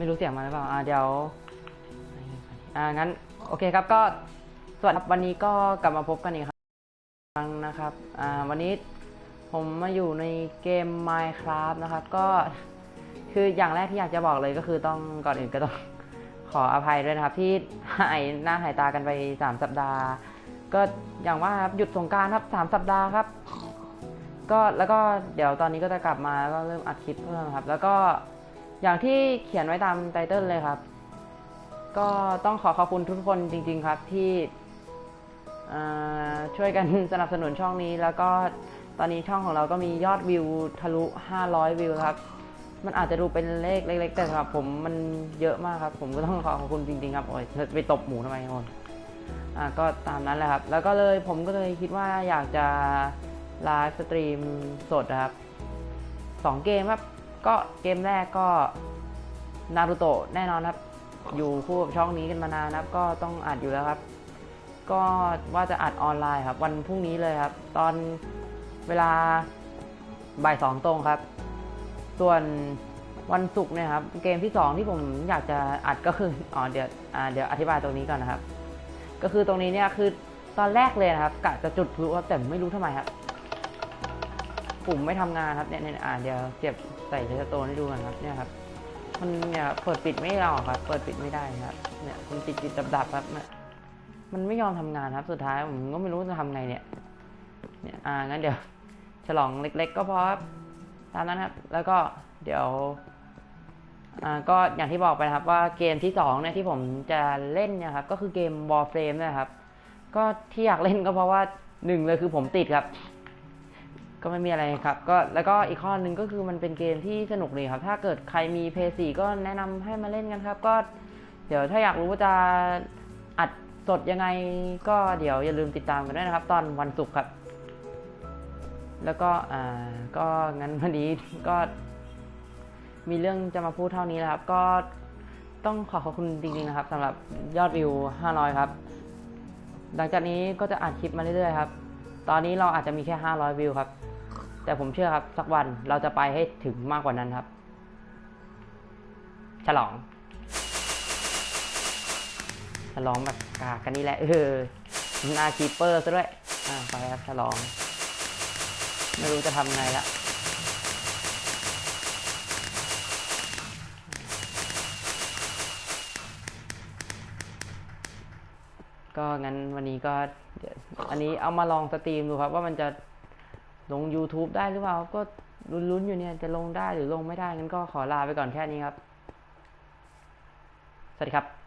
ไม่รู้เสียงมาหรือเปล่าอ่าเดี๋ยวอ่างั้น โอเคครับก็สวัสดีครับวันนี้ก็กลับมาพบกันอีกครั้งนะครับอ่าวันนี้ผมมาอยู่ในเกม Minecraft นะครับ ก็คืออย่างแรกที่อยากจะบอกเลยก็คือต้องก่อนอื่นก็ต้องขออภัยด้วยนะครับ ที่หายหน้าหายตากันไป3สัปดาห์ ก็อย่างว่าครับหยุดสงการครับ3สัปดาห์ครับ ก็แล้วก็เดี๋ยวตอนนี้ก็จะกลับมาแล้วก็เริ่มอัดคลิปเพิ่มครับ แล้วก็ อย่างที่เขียนไว้ตามไตเติลเลยครับ ก็ต้องขอขอบคุณทุกคนจริง ๆ ครับที่ช่วยกันสนับสนุนช่องนี้ แล้วก็ตอนนี้ช่องของเราก็มียอดวิวทะลุ 500 วิวครับ มันอาจจะดูเป็นเลขเล็ก ๆ แต่สำหรับผมมันเยอะมากครับ ผมก็ต้องขอขอบคุณจริง ๆ ครับโอ้ยไปตบหมูทำไมโอนอะก็ตามนั้นแหละครับ แล้วก็เลยผมก็เลยคิดว่าอยากจะไลฟ์สตรีมสดครับสองเกมครับ ก็เกมแรกก็นารูโตะแน่นอนครับ อยู่คู่กับช่องนี้กันมานานครับ ก็ต้องอัดอยู่แล้วครับ ก็ว่าจะอัดออนไลน์ครับ วันพรุ่งนี้เลยครับ ตอนเวลาบ่ายสองตรงครับ ส่วนวันศุกร์เนี่ยครับ เกมที่สองที่ผมอยากจะอัดก็คืออ๋อเดี๋ยวอ่าเดี๋ยวอธิบายตรงนี้ก่อนนะครับ ก็คือตรงนี้เนี่ยคือตอนแรกเลยนะครับกะจะจุดพลุครับแต่ไม่รู้ทำไมครับ ปุ่มไม่ทำงานครับเนี่ยเนี่ยอ่าเดี๋ยวเจ็บใส่เทสโตนให้ดูกันครับเนี่ยครับมันเนี่ยเปิดปิดไม่ได้ครับ เปิดปิดไม่ได้ครับ เนี่ยมันติดติดดับดับครับเนี่ยมันไม่ยอมทำงานครับ สุดท้ายผมก็ไม่รู้จะทำไงเนี่ย เนี่ยอ่างั้นเดี๋ยว ฉลองเล็ก ๆ ก็พอครับตามนั้นครับ แล้วก็เดี๋ยวอ่าก็อย่างที่บอกไปนะครับว่าเกมที่สองเนี่ยที่ผมจะเล่นเนี่ยครับก็คือเกม Warframe นะครับ ก็ที่อยากเล่นก็เพราะว่าหนึ่งเลยคือผมติดครับ ก็ไม่มีอะไรครับ ก็แล้วก็อีกข้อหนึ่งก็คือมันเป็นเกมที่สนุกดีครับ ถ้าเกิดใครมีเพย์สี่ก็แนะนำให้มาเล่นกันครับ ก็เดี๋ยวถ้าอยากรู้ว่าจะอัดสดยังไงก็เดี๋ยวอย่าลืมติดตามกันด้วยนะครับ ตอนวันศุกร์ครับ แล้วก็อ่าก็งั้นวันนี้ก็ มีเรื่องจะมาพูดเท่านี้แล้วครับ ก็ต้องขอขอบคุณจริงๆนะครับสำหรับยอดวิว 500 ครับ หลังจากนี้ก็จะอัดคลิปมาเรื่อยๆครับ ตอนนี้เราอาจจะมีแค่ 500 วิวครับ แต่ผมเชื่อครับ สักวันเราจะไปให้ถึงมากกว่านั้นครับ ฉลอง ฉลองแบบกากันนี่แหละ เออหนาคีเปอร์ซะด้วย อ่าไปครับฉลอง ไม่รู้จะทำไงละก็งั้นวันนี้ก็อันนี้เอามาลองสตรีมดูครับว่ามันจะ ลง YouTube ได้หรือเปล่า ก็ลุ้นๆอยู่เนี่ยจะลงได้หรือลงไม่ได้งั้นก็ขอลาไปก่อนแค่นี้ครับ สวัสดีครับ